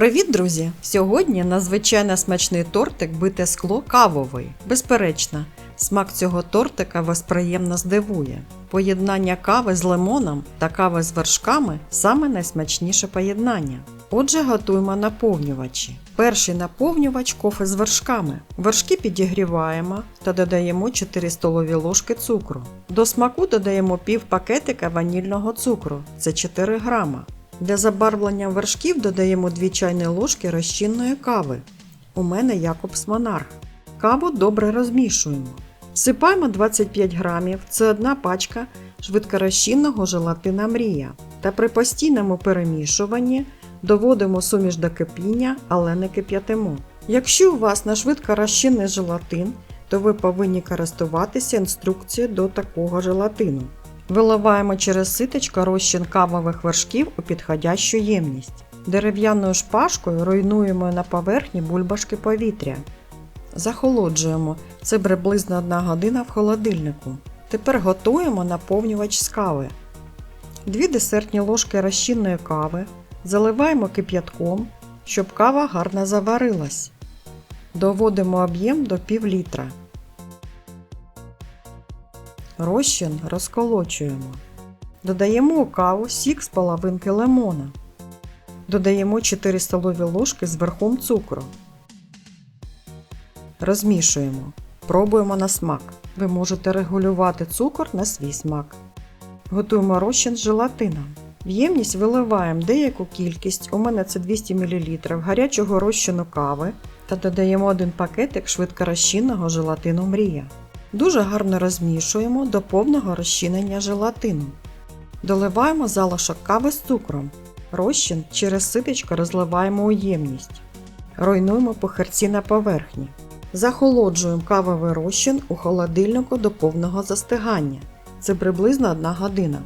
Привіт, друзі! Сьогодні надзвичайно смачний тортик бите скло кавовий. Безперечно, смак цього тортика вас приємно здивує. Поєднання кави з лимоном та кави з вершками саме найсмачніше поєднання. Отже, готуємо наповнювачі. Перший наповнювач кофе з вершками. Вершки підігріваємо та додаємо 4 столові ложки цукру. До смаку додаємо пів пакетика ванільного цукру це 4 грама. Для забарвлення вершків додаємо 2 чайні ложки розчинної кави. У мене Якобс Монарх. Каву добре розмішуємо. Всипаємо 25 грамів, це одна пачка швидкорозчинного желатина мрія. Та при постійному перемішуванні доводимо суміш до кипіння, але не кип'ятимо. Якщо у вас на швидкорозчинний желатин, то ви повинні користуватися інструкцією до такого желатину. Виливаємо через ситочко розчин кавових вершків у підходящу ємність. Дерев'яною шпажкою руйнуємо на поверхні бульбашки повітря. Захолоджуємо. Це приблизно 1 година в холодильнику. Тепер готуємо наповнювач з кави. Дві десертні ложки розчинної кави. Заливаємо кип'ятком, щоб кава гарно заварилась. Доводимо об'єм до пів літра. Розчин розколочуємо. Додаємо у каву сік з половинки лимона. Додаємо 4 столові ложки з верхом цукру. Розмішуємо. Пробуємо на смак. Ви можете регулювати цукор на свій смак. Готуємо розчин з желатином. В ємність виливаємо деяку кількість, у мене це 200 мл гарячого розчину кави та додаємо один пакетик швидкорозчинного желатину мрія. Дуже гарно розмішуємо до повного розчинення желатину. Доливаємо залишок кави з цукром. Розчин через ситочко розливаємо у ємність. Руйнуємо похерці на поверхні. Захолоджуємо кавовий розчин у холодильнику до повного застигання. Це приблизно 1 година.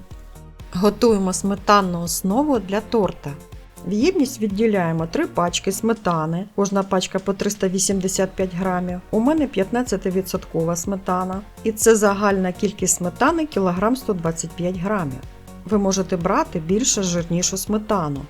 Готуємо сметанну основу для торта. В ємність відділяємо 3 пачки сметани, кожна пачка по 385 грамів. У мене 15% сметана. І це загальна кількість сметани кілограм 125 грамів. Ви можете брати більше жирнішу сметану.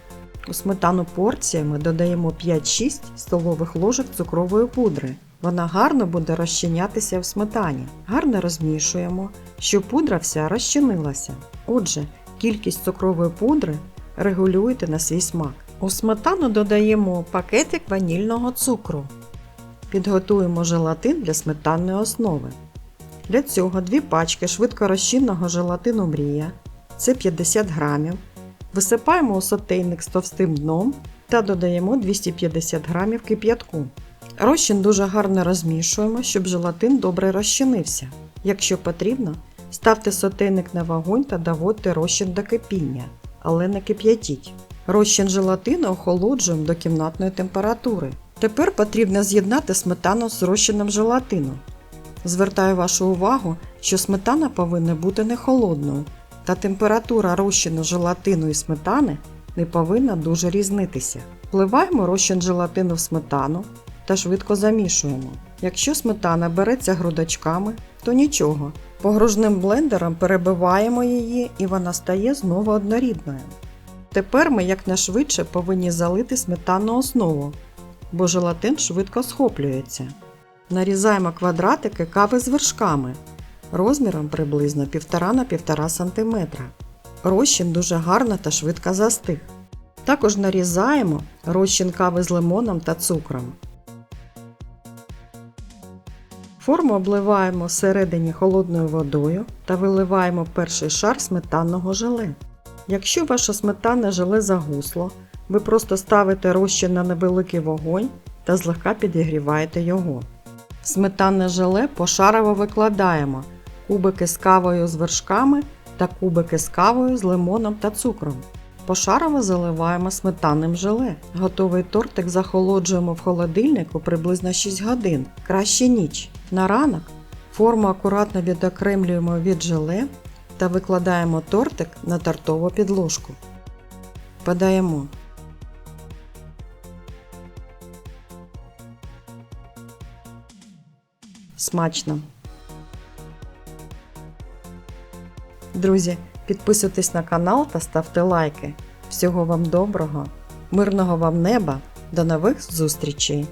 У сметану порціями додаємо 5-6 столових ложок цукрової пудри. Вона гарно буде розчинятися в сметані. Гарно розмішуємо, щоб пудра вся розчинилася. Отже, кількість цукрової пудри регулюєте на свій смак. У сметану додаємо пакетик ванільного цукру. Підготуємо желатин для сметанної основи. Для цього дві пачки швидкорозчинного желатину мрія це 50 грамів. Висипаємо у сотейник з товстим дном та додаємо 250 грамів кип'ятку. Розчин дуже гарно розмішуємо, щоб желатин добре розчинився. Якщо потрібно, ставте сотейник на вогонь та доводьте розчин до кипіння, але не кип'ятіть. Розчин желатину охолоджуємо до кімнатної температури. Тепер потрібно з'єднати сметану з розчином желатину. Звертаю вашу увагу, що сметана повинна бути не холодною, та температура розчину желатину і сметани не повинна дуже різнитися. Вливаємо розчин желатину в сметану та швидко замішуємо. Якщо сметана береться грудочками, то нічого. Погружним блендером перебиваємо її і вона стає знову однорідною. Тепер ми якнайшвидше повинні залити сметанну основу, бо желатин швидко схоплюється. Нарізаємо квадратики кави з вершками розміром приблизно 1,5 на 1,5 см. Розчин дуже гарно та швидко застиг. Також нарізаємо розчин кави з лимоном та цукром. Форму обливаємо всередині холодною водою та виливаємо перший шар сметанного желе. Якщо ваше сметанне желе загусло, ви просто ставите розчин на невеликий вогонь та злегка підігріваєте його. В сметанне желе пошарово викладаємо кубики з кавою з вершками та кубики з кавою з лимоном та цукром. Пошарово заливаємо сметанним желе. Готовий тортик захолоджуємо в холодильнику приблизно 6 годин, краще ніч. На ранок форму акуратно відокремлюємо від желе та викладаємо тортик на тортову підложку. Подаємо. Смачно! Друзі, підписуйтесь на канал та ставте лайки. Всього вам доброго, мирного вам неба До нових зустрічей!